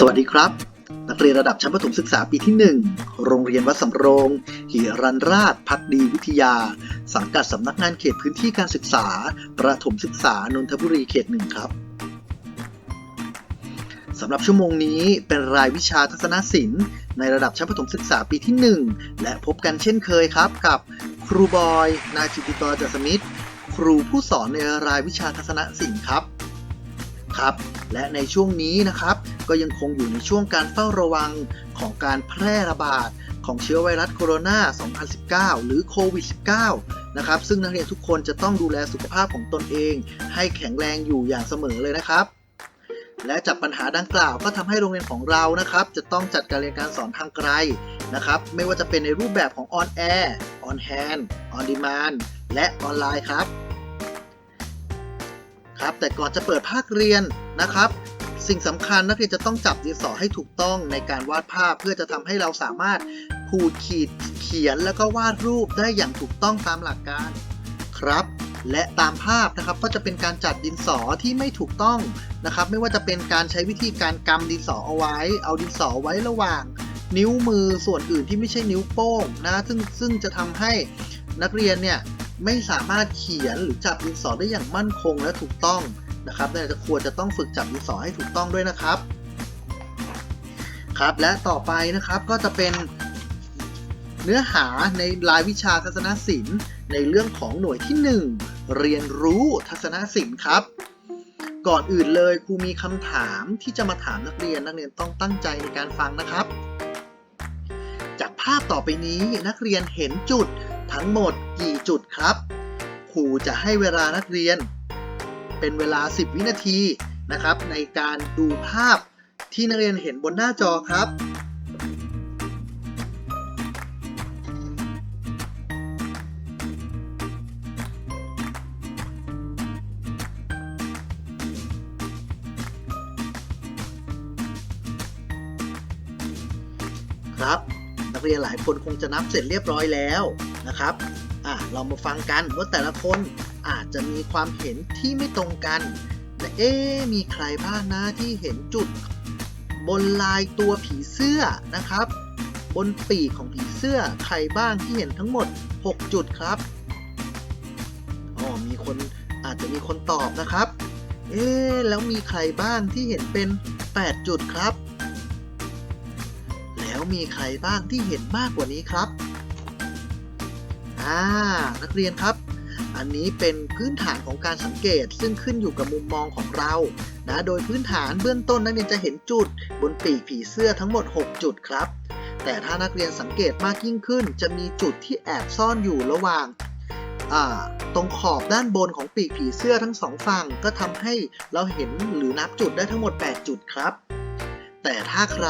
สวัสดีครับ นักเรียนระดับชั้นประถมศึกษาปีที่ 1 โรงเรียนวัดสำโรงหิรันราชพักดีวิทยา สังกัดสำนักงานเขตพื้นที่การศึกษา ประถมศึกษานนทบุรีเขตหนึ่งครับสำหรับชั่วโมงนี้เป็นรายวิชาทัศนศิลป์ ในระดับชั้นประถมศึกษาปีที่ 1 และพบกันเช่นเคยครับ กับครูบอย นายจิตติกรจัสมิตครูผู้สอนในรายวิชาทัศนศิลป์ครับครับ และในช่วงนี้นะครับ ก็ยังคงอยู่ในช่วงการเฝ้าระวังของการแพร่ระบาดของเชื้อไวรัสโคโรนา 2019 หรือโควิด -19 นะครับ ซึ่งนักเรียนทุกคนจะต้องดูแลสุขภาพของตนเอง ให้แข็งแรงอยู่อย่างเสมอเลยนะครับ และจากปัญหาดังกล่าวก็ทำให้โรงเรียนของเรานะครับ จะต้องจัดการเรียนการสอนทางไกลนะครับ ไม่ว่าจะเป็นในรูปแบบของ on air on hand on demand และออนไลน์ครับครับแต่ก่อนจะเปิดภาคเรียนนะครับ สิ่งสำคัญนักเรียนจะต้องจับดินสอให้ถูกต้องในการวาดภาพเพื่อจะทำให้เราสามารถขูดขีดเขียนแล้วก็วาดรูปได้อย่างถูกต้องตามหลักการครับ และตามภาพนะครับก็จะเป็นการจัดดินสอที่ไม่ถูกต้องนะครับ ไม่ว่าจะเป็นการใช้วิธีการกำดินสอเอาไว้ เอาดินสอไว้ระหว่าง นิ้วมือส่วนอื่นที่ไม่ใช่นิ้วโป้งนะซึ่งซึ่งจะทำให้นักเรียนเนี่ยไม่สามารถเขียนหรือจับดินสอได้อย่างมั่นคงและถูกต้อง นะครับดังนั้นจะควรจะต้องฝึกจับดินสอให้ถูกต้องด้วยนะครับ ครับและต่อไปนะครับก็จะเป็นเนื้อหาในรายวิชาทัศนศิลป์ ในเรื่องของหน่วยที่ 1 เรียนรู้ทัศนศิลป์ครับ ก่อนอื่นเลยครูมีคำถามที่จะมาถามนักเรียนนักเรียนต้องตั้งใจในการฟังนะครับ จากภาพต่อไปนี้นักเรียนเห็นจุดทั้งหมดกี่จุดครับครูจะให้เวลานักเรียน เป็นเวลา 10 วินาทีนะครับ ในการดูภาพที่นักเรียนเห็นบนหน้าจอครับครับนักเรียนหลายคนคงจะนับเสร็จเรียบร้อยแล้วนะครับอะเรามาฟังกันว่าแต่ละคน จะมีความเห็นที่ไม่ตรงกันและเอ๊มีใครบ้างนะที่เห็นจุด บนลายตัวผีเสื้อนะครับ บนปีกของผีเสื้อใครบ้างที่เห็นทั้งหมด 6 จุดครับอ๋อมีคนอาจจะมีคนตอบนะครับ เอ๊แล้วมีใครบ้างที่เห็นเป็น 8 จุดครับ แล้วมีใครบ้างที่เห็นมากกว่านี้ครับ อ่า นักเรียนครับ อันนี้เป็นพื้นฐานของการสังเกตซึ่งขึ้นอยู่กับมุมมองของเรานะโดยพื้นฐานเบื้องต้นนักเรียนจะเห็นจุด บนปีกผีเสื้อทั้งหมด 6 จุดครับ แต่ถ้านักเรียนสังเกตมากยิ่งขึ้น จะมีจุดที่แอบซ่อนอยู่ระหว่างตรงขอบด้านบนของปีกผีเสื้อทั้งสองฝั่งก็ทำให้เราเห็นหรือนับจุดได้ทั้งหมด 8 จุดครับ แต่ถ้าใคร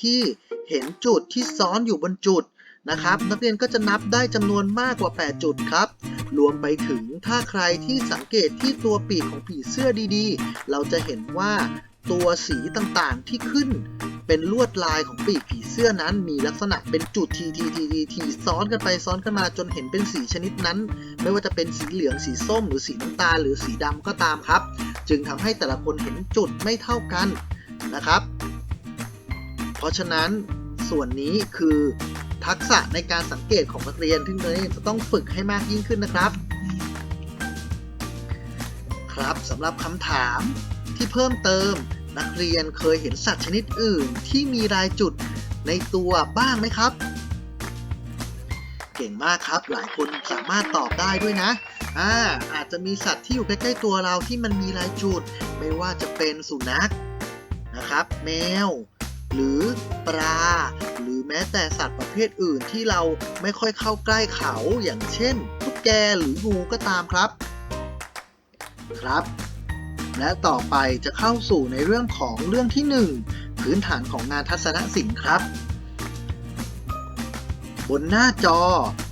ที่เห็นจุดที่ซ้อนอยู่บนจุด นะครับ นักเรียนก็จะนับได้จำนวนมากกว่า 8 จุดครับ รวมไปถึงถ้าใครที่สังเกตที่ตัวปีกของผีเสื้อดีๆ เราจะเห็นว่าตัวสีต่างๆที่ขึ้นเป็นลวดลายของปีกผีเสื้อนั้นมีลักษณะเป็นจุดทีทีทีทีทีซ้อนกันไปซ้อนกันมาจนเห็นเป็นสีชนิดนั้น ไม่ว่าจะเป็นสีเหลืองสีส้ม หรือสีน้ำตาลหรือสีดำก็ตามครับ จึงทำให้แต่ละคนเห็นจุดไม่เท่ากันนะครับ เพราะฉะนั้นส่วนนี้คือ ทักษะในการสังเกตของนักเรียนที่นักเรียนจะต้องฝึกให้มากยิ่งขึ้นนะครับ ครับสำหรับคำถามที่เพิ่มเติม นักเรียนเคยเห็นสัตว์ชนิดอื่นที่มีรายจุดในตัวบ้างไหมครับ เก่งมากครับ หลายคนสามารถตอบได้ด้วยนะอ่าอาจจะมีสัตว์ที่อยู่ใกล้ๆตัวเราที่มันมีรายจุด ไม่ว่าจะเป็นสุนัขนะครับ แมว หรือปลา แม้แต่สัตว์ประเภทอื่นที่เราไม่ค่อยเข้าใกล้เขาอย่างเช่นตุ๊กแกหรืองูก็ตามครับ ครับ และต่อไปจะเข้าสู่ในเรื่องของเรื่องที่ 1 พื้นฐานของงานทัศนศิลป์ครับ บนหน้าจอ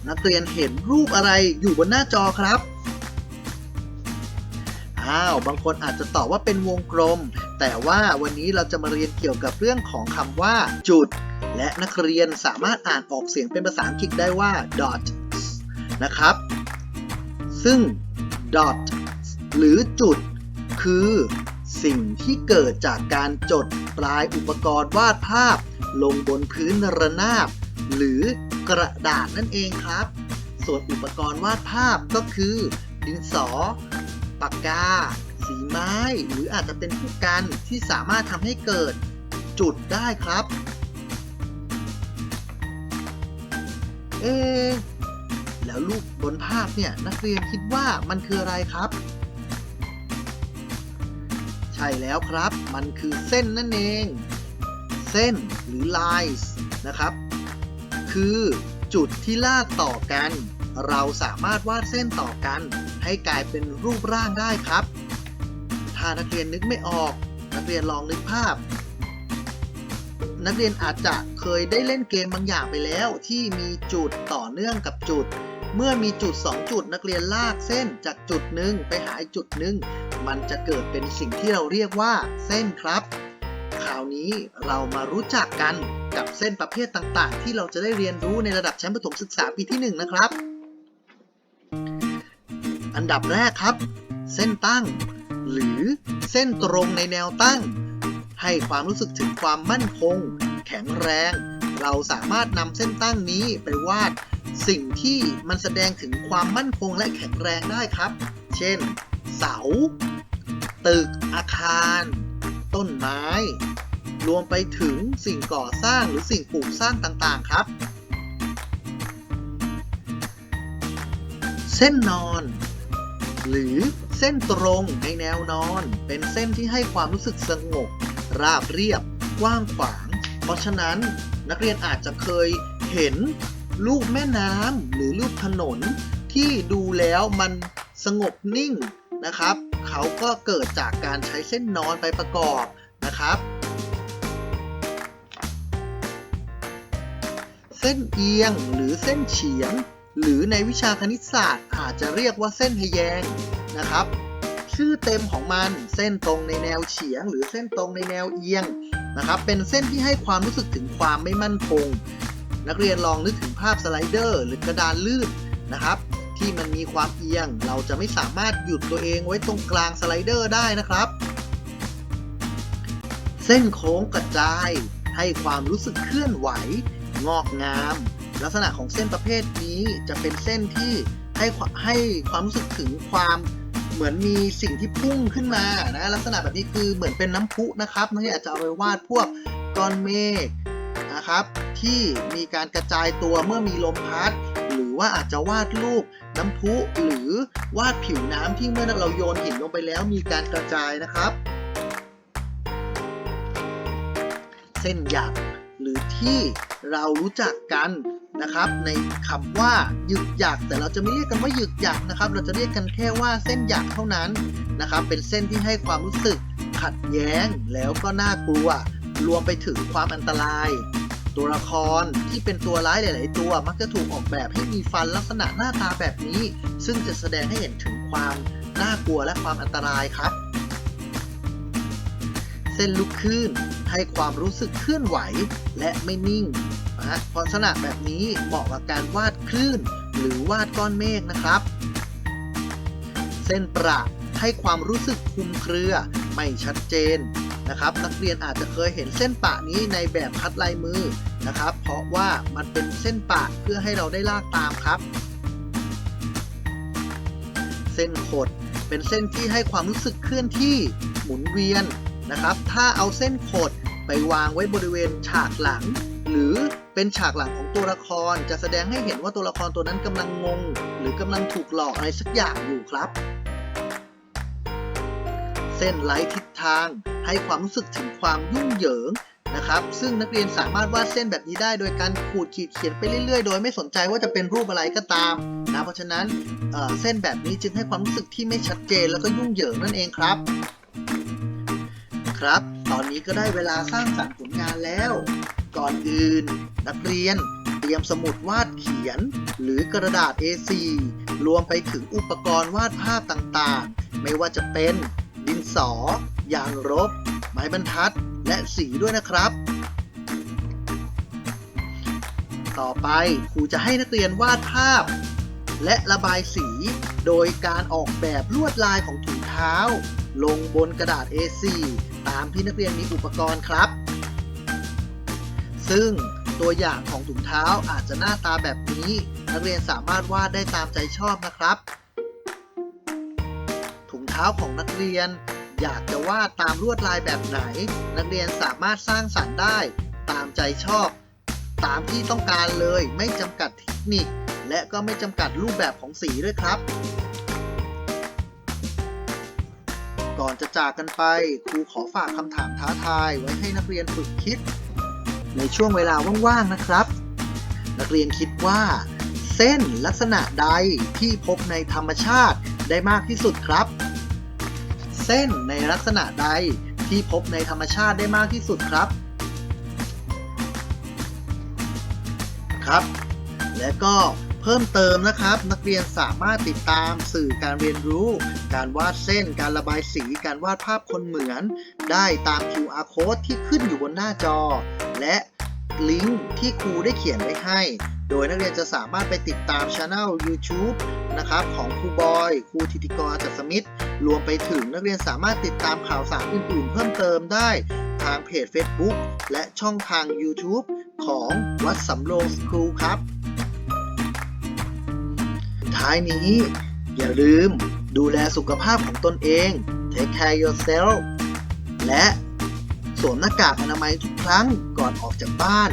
นักเรียนเห็นรูปอะไรอยู่บนหน้าจอครับอ้าว บางคนอาจจะตอบว่าเป็นวงกลม แต่ว่าวันนี้เราจะมาเรียนเกี่ยวกับเรื่องของคำว่า จุด และนักเรียนสามารถอ่านออกเสียงเป็นภาษาอังกฤษได้ว่า dot นะครับ ซึ่ง dot หรือจุด คือสิ่งที่เกิดจากการจดปลายอุปกรณ์วาดภาพ ลงบนพื้นระนาบ หรือกระดาษนั่นเองครับ ส่วนอุปกรณ์วาดภาพก็คือดินสอ ปากกา สีไม้ หรืออาจจะเป็นผู้กันที่สามารถทำให้เกิดจุดได้ครับ เอ แล้วรูปบนภาพเนี่ยนักเรียนคิดว่ามันคืออะไรครับ ใช่แล้วครับ มันคือเส้นนั่นเอง เส้นหรือ lines นะครับ คือจุดที่ลากต่อกัน เราสามารถวาดเส้นต่อกัน ให้กลายเป็นรูปร่างได้ครับ ถ้านักเรียนนึกไม่ออก นักเรียนลองนึกภาพ นักเรียนอาจจะเคยได้เล่นเกมบางอย่างไปแล้ว ที่มีจุดต่อเนื่องกับจุด เมื่อมีจุด 2 จุดนักเรียนลากเส้นจากจุดหนึ่งไปหาจุดหนึ่งมันจะเกิดเป็นสิ่งที่เราเรียกว่า เส้นครับ คราวนี้เรามารู้จักกันกับเส้นประเภทต่างๆ ที่เราจะได้เรียนรู้ในระดับชั้นประถมศึกษาปีที่ 1 นะครับ อันดับแรกครับ เส้นตั้ง หรือเส้นตรงในแนวตั้ง ให้ความรู้สึกถึงความมั่นคง แข็งแรง เราสามารถนำเส้นตั้งนี้ไปวาด สิ่งที่มันแสดงถึงความมั่นคงและแข็งแรงได้ครับ เช่น เสา ตึก อาคาร ต้นไม้ รวมไปถึงสิ่งก่อสร้างหรือสิ่งปลูกสร้างต่างๆครับ เส้นนอน หรือ เส้นตรงในแนวนอน เป็นเส้นที่ให้ความรู้สึกสงบ ราบเรียบ กว้างขวาง เพราะฉะนั้นนักเรียนอาจจะเคยเห็นรูปแม่น้ำหรือรูปถนน ที่ดูแล้วมันสงบนิ่งนะครับ เขาก็เกิดจากการใช้เส้นนอนไปประกอบนะครับ เส้นเอียงหรือเส้นเฉียง หรือในวิชาคณิตศาสตร์อาจจะเรียกว่าเส้นทแยง นะครับ ชื่อเต็มของมันเส้นตรงในแนวเฉียง หรือเส้นตรงในแนวเอียงนะครับ เป็นเส้นที่ให้ความรู้สึกถึงความไม่มั่นคง นักเรียนลองนึกถึงภาพสไลเดอร์หรือกระดานลื่นนะครับ ที่มันมีความเอียง เราจะไม่สามารถหยุดตัวเองไว้ตรงกลางสไลเดอร์ได้นะครับ เส้นโค้งกระจายให้ความรู้สึกเคลื่อนไหว งอกงาม ลักษณะของเส้นประเภทนี้จะเป็นเส้นที่ให้ให้ความรู้สึกถึงความ เหมือนมีสิ่งที่พุ่งขึ้นมานะลักษณะแบบนี้คือเหมือนเป็นน้ำพุนะครับนักเรียนอาจจะเอาไปวาดพวกก้อนเมฆนะครับ ที่มีการกระจายตัวเมื่อมีลมพัดหรือว่าอาจจะวาดรูปน้ำพุหรือวาดผิวน้ำที่เมื่อเราโยนหินลงไปแล้วมีการกระจายนะครับ เส้นหยัก หรือที่เรารู้จักกันนะครับในคำว่าหยึกหยักแต่เราจะไม่เรียกกันว่าหยึกหยักนะครับ เราจะเรียกกันแค่ว่าเส้นหยักเท่านั้นนะครับ เป็นเส้นที่ให้ความรู้สึกขัดแย้งแล้วก็น่ากลัว รวมไปถึงความอันตราย ตัวละครที่เป็นตัวร้ายหลาย ๆ ตัวมักจะถูกออกแบบให้มีฟันลักษณะหน้าตาแบบนี้ ซึ่งจะแสดงให้เห็นถึงความน่ากลัวและความอันตรายครับ เส้นลูกคลื่นให้ความรู้สึกเคลื่อนไหวและไม่นิ่งนะลักษณะแบบนี้เหมาะกับการวาดคลื่น หรือวาดก้อนเมฆนะครับ เส้นประให้ความรู้สึกคลุมเครือไม่ชัดเจนนะครับ นักเรียนอาจจะเคยเห็นเส้นปะนี้ในแบบคัดลายมือนะครับ เพราะว่ามันเป็นเส้นปะเพื่อให้เราได้ลากตามครับ เส้นขดเป็นเส้นที่ให้ความรู้สึกเคลื่อนที่หมุนเวียน นะครับ ถ้าเอาเส้นขดไปวางไว้บริเวณฉากหลัง หรือเป็นฉากหลังของตัวละครจะแสดงให้เห็นว่าตัวละครตัวนั้นกำลังงง หรือกำลังถูกหลอกอะไรสักอย่างอยู่ครับ เส้นไร้ทิศทางให้ความรู้สึกถึงความยุ่งเหยิงนะครับ ซึ่งนักเรียนสามารถวาดเส้นแบบนี้ได้โดยการขูดขีดเขียนไปเรื่อยๆ โดยไม่สนใจว่าจะเป็นรูปอะไรก็ตามนะเพราะฉะนั้นเเส้นแบบนี้จึงให้ความรู้สึกที่ไม่ชัดเจนแล้วก็ยุ่งเหยิงนั่นเองครับ ครับ ตอนนี้ก็ได้เวลาสร้างสรรค์ผลงานแล้ว ก่อนอื่น นักเรียนเตรียมสมุดวาดเขียน หรือกระดาษ A4 รวมไปถึงอุปกรณ์วาดภาพต่างๆ ไม่ว่าจะเป็นดินสอ ยางลบไม้บรรทัด และสีด้วยนะครับ ต่อไปครูจะให้นักเรียนวาดภาพ และระบายสี โดยการออกแบบลวดลายของถุงเท้า ลงบนกระดาษ A4 ตามที่นักเรียนมีอุปกรณ์ครับ ซึ่งตัวอย่างของถุงเท้าอาจจะหน้าตาแบบนี้ นักเรียนสามารถวาดได้ตามใจชอบนะครับ ถุงเท้าของนักเรียนอยากจะวาดตามลวดลายแบบไหน นักเรียนสามารถสร้างสรรค์ได้ตามใจชอบ ตามที่ต้องการเลยไม่จำกัดเทคนิค และก็ไม่จำกัดรูปแบบของสีด้วยครับ ก่อนจะจากกันไป ครูขอฝากคำถามท้าทายไว้ให้นักเรียนฝึกคิด ในช่วงเวลาว่างๆนะครับ นักเรียนคิดว่า เส้นลักษณะใดที่พบในธรรมชาติได้มากที่สุดครับ เส้นในลักษณะใดที่พบในธรรมชาติได้มากที่สุดครับ ครับ และก็ เพิ่มเติมนะครับ นักเรียนสามารถติดตามสื่อการเรียนรู้ การวาดเส้น การระบายสี การวาดภาพคนเหมือน ได้ตาม QR code ที่ขึ้นอยู่บนหน้าจอ และลิงก์ที่ครูได้เขียนไว้ให้ โดยนักเรียนจะสามารถไปติดตามช anel YouTube นะครับของครูบอย ครูธิติกรจัดสมิทธรวมไปถึงนักเรียนสามารถติดตามข่าวสารอื่นๆ เพิ่มเติมได้ทางเพจ Facebook และช่องทาง YouTube ของวัดสำโรงสครูครับ ท้ายนี้ อย่าลืมดูแลสุขภาพของตนเอง take care yourself และสวมหน้ากากอนามัยทุกครั้งก่อนออกจากบ้าน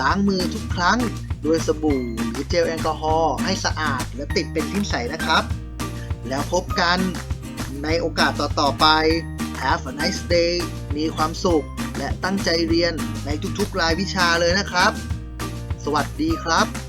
ล้างมือทุกครั้งด้วยสบู่หรือเจลแอลกอฮอล์ให้สะอาดและติดเป็นทิ้นใสนะครับ แล้วพบกันในโอกาสต่อ ๆ ไป Have a nice day มีความสุข และตั้งใจเรียนในทุก ๆ รายวิชาเลยนะครับ สวัสดีครับ